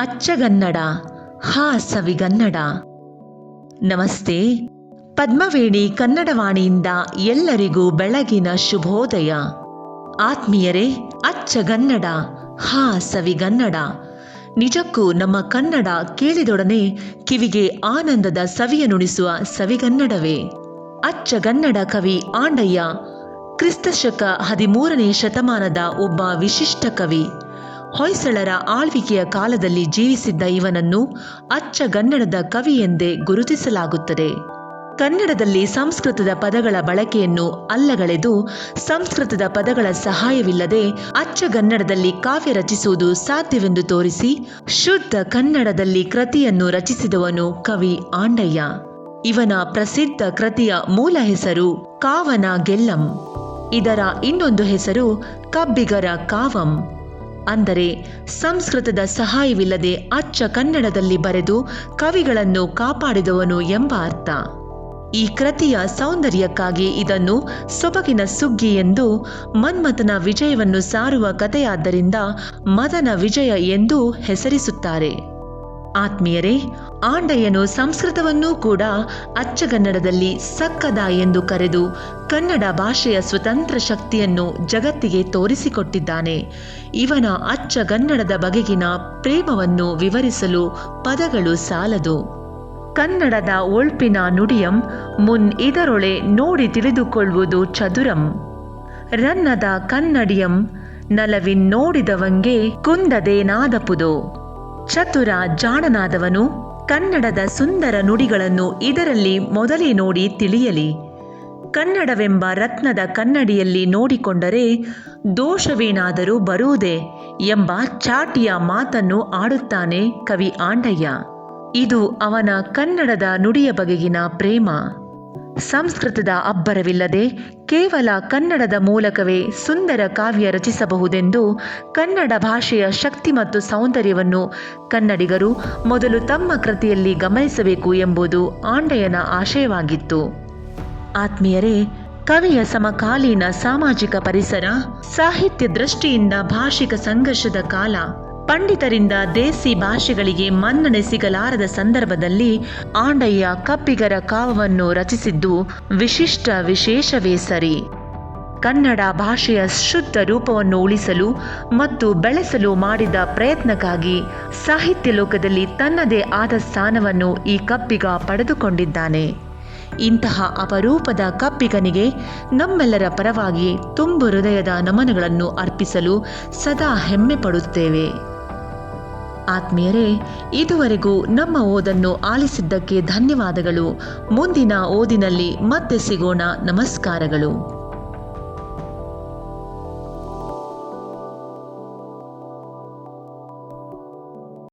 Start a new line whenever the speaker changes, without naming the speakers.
ಅಚ್ಚಗನ್ನಡ ಹಾ ಸವಿಗನ್ನಡ ನಮಸ್ತೆ. ಪದ್ಮವೇಣಿ ಕನ್ನಡವಾಣಿಯಿಂದ ಎಲ್ಲರಿಗೂ ಬೆಳಗಿನ ಶುಭೋದಯ. ಆತ್ಮೀಯರೇ, ಅಚ್ಚಗನ್ನಡ ಹಾ ಸವಿಗನ್ನಡ ನಿಜಕ್ಕೂ ನಮ್ಮ ಕನ್ನಡ ಕೇಳಿದೊಡನೆ ಕಿವಿಗೆ ಆನಂದದ ಸವಿಯನುಣಿಸುವ ಸವಿಗನ್ನಡವೇ. ಅಚ್ಚಗನ್ನಡ ಕವಿ ಆಂಡಯ್ಯ, ಕ್ರಿಸ್ತಶಕ ಹದಿಮೂರನೇ ಶತಮಾನದ ಒಬ್ಬ ವಿಶಿಷ್ಟ ಕವಿ. ಹೊಯ್ಸಳರ ಆಳ್ವಿಕೆಯ ಕಾಲದಲ್ಲಿ ಜೀವಿಸಿದ್ದ ಇವನನ್ನು ಅಚ್ಚಗನ್ನಡದ ಕವಿ ಎಂದೇ ಗುರುತಿಸಲಾಗುತ್ತದೆ. ಕನ್ನಡದಲ್ಲಿ ಸಂಸ್ಕೃತದ ಪದಗಳ ಬಳಕೆಯನ್ನು ಅಲ್ಲಗಳೆದು ಸಂಸ್ಕೃತದ ಪದಗಳ ಸಹಾಯವಿಲ್ಲದೆ ಅಚ್ಚಗನ್ನಡದಲ್ಲಿ ಕಾವ್ಯ ರಚಿಸುವುದು ಸಾಧ್ಯವೆಂದು ತೋರಿಸಿ ಶುದ್ಧ ಕನ್ನಡದಲ್ಲಿ ಕೃತಿಯನ್ನು ರಚಿಸಿದವನು ಕವಿ ಆಂಡಯ್ಯ. ಇವನ ಪ್ರಸಿದ್ಧ ಕೃತಿಯ ಮೂಲ ಹೆಸರು ಕಾವನ ಗೆಲ್ಲಂ ಇದರ ಇನ್ನೊಂದು ಹೆಸರು ಕಬ್ಬಿಗರ ಕಾವಂ. ಅಂದರೆ ಸಂಸ್ಕೃತದ ಸಹಾಯವಿಲ್ಲದೆ ಅಚ್ಚ ಕನ್ನಡದಲ್ಲಿ ಬರೆದು ಕವಿಗಳನ್ನು ಕಾಪಾಡಿದವನು ಎಂಬ ಅರ್ಥ. ಈ ಕೃತಿಯ ಸೌಂದರ್ಯಕ್ಕಾಗಿ ಇದನ್ನು ಸೊಬಗಿನ ಸುಗ್ಗಿ ಎಂದು, ಮನ್ಮಥನ ವಿಜಯವನ್ನು ಸಾರುವ ಕಥೆಯಾದ್ದರಿಂದ ಮದನ ವಿಜಯ ಎಂದೂ ಹೆಸರಿಸುತ್ತಾರೆ. ಆತ್ಮೀಯರೇ ಆಂಡಯ್ಯನು ಸಂಸ್ಕೃತವನ್ನೂ ಕೂಡ ಅಚ್ಚಗನ್ನಡದಲ್ಲಿ ಸಕ್ಕದ ಎಂದು ಕರೆದು ಕನ್ನಡ ಭಾಷೆಯ ಸ್ವತಂತ್ರ ಶಕ್ತಿಯನ್ನು ಜಗತ್ತಿಗೆ ತೋರಿಸಿಕೊಟ್ಟಿದ್ದಾನೆ. ಇವನ ಅಚ್ಚಗನ್ನಡದ ಬಗೆಗಿನ ಪ್ರೇಮವನ್ನು ವಿವರಿಸಲು ಪದಗಳು ಸಾಲದು. ಕನ್ನಡದ ಒಳ್ಪಿನ ನುಡಿಯಂ ಮುನ್ ಇದರೊಳೆ ನೋಡಿ ತಿಳಿದುಕೊಳ್ಳುವುದು ಚದುರಂ. ರನ್ನದ ಕನ್ನಡಿಯಂ ನಲವಿನ್ ನೋಡಿದವಂಗೆ ಕುಂದದೇನಾದಪುದು. ಚತುರ ಜಾಣನಾದವನು ಕನ್ನಡದ ಸುಂದರ ನುಡಿಗಳನ್ನು ಇದರಲ್ಲಿ ಮೊದಲೇ ನೋಡಿ ತಿಳಿಯಲಿ. ಕನ್ನಡವೆಂಬ ರತ್ನದ ಕನ್ನಡಿಯಲ್ಲಿ ನೋಡಿಕೊಂಡರೆ ದೋಷವೇನಾದರೂ ಬರುವುದೇ ಎಂಬ ಚಾಟಿಯ ಮಾತನ್ನು ಆಡುತ್ತಾನೆ ಕವಿ ಆಂಡಯ್ಯ. ಇದು ಅವನ ಕನ್ನಡದ ನುಡಿಯ ಬಗೆಗಿನ ಪ್ರೇಮ. ಸಂಸ್ಕೃತದ ಅಬ್ಬರವಿಲ್ಲದೆ ಕೇವಲ ಕನ್ನಡದ ಮೂಲಕವೇ ಸುಂದರ ಕಾವ್ಯ ರಚಿಸಬಹುದೆಂದು ಕನ್ನಡ ಭಾಷೆಯ ಶಕ್ತಿ ಮತ್ತು ಸೌಂದರ್ಯವನ್ನು ಕನ್ನಡಿಗರು ಮೊದಲು ತಮ್ಮ ಕೃತಿಯಲ್ಲಿ ಗಮನಿಸಬೇಕು ಎಂಬುದು ಆಂಡಯ್ಯನ ಆಶಯವಾಗಿತ್ತು. ಆತ್ಮೀಯರೇ, ಕವಿಯ ಸಮಕಾಲೀನ ಸಾಮಾಜಿಕ ಪರಿಸರ, ಸಾಹಿತ್ಯ ದೃಷ್ಟಿಯಿಂದ ಭಾಷಿಕ ಸಂಘರ್ಷದ ಕಾಲ ಪಂಡಿತರಿಂದ ದೇಸಿ ಭಾಷೆಗಳಿಗೆ ಮನ್ನಣೆ ಸಿಗಲಾರದ ಸಂದರ್ಭದಲ್ಲಿ ಆಂಡಯ್ಯ ಕಪ್ಪಿಗರ ಕಾವವನ್ನು ರಚಿಸಿದ್ದು ವಿಶಿಷ್ಟ ವಿಶೇಷವೇ ಸರಿ. ಕನ್ನಡ ಭಾಷೆಯ ಶುದ್ಧ ರೂಪವನ್ನು ಉಳಿಸಲು ಮತ್ತು ಬೆಳೆಸಲು ಮಾಡಿದ ಪ್ರಯತ್ನಕ್ಕಾಗಿ ಸಾಹಿತ್ಯ ಲೋಕದಲ್ಲಿ ತನ್ನದೇ ಆದ ಸ್ಥಾನವನ್ನು ಈ ಕಪ್ಪಿಗ ಪಡೆದುಕೊಂಡಿದ್ದಾನೆ. ಇಂತಹ ಅಪರೂಪದ ಕಪ್ಪಿಗನಿಗೆ ನಮ್ಮೆಲ್ಲರ ಪರವಾಗಿ ತುಂಬು ಹೃದಯದ ನಮನಗಳನ್ನು ಅರ್ಪಿಸಲು ಸದಾ ಹೆಮ್ಮೆ ಪಡುತ್ತೇವೆ. ಆತ್ಮೀಯರೇ ಇದುವರೆಗೂ ನಮ್ಮ ಓದನ್ನು ಆಲಿಸಿದ್ದಕ್ಕೆ ಧನ್ಯವಾದಗಳು. ಮುಂದಿನ ಓದಿನಲ್ಲಿ ಮತ್ತೆ ಸಿಗೋಣ. ನಮಸ್ಕಾರಗಳು.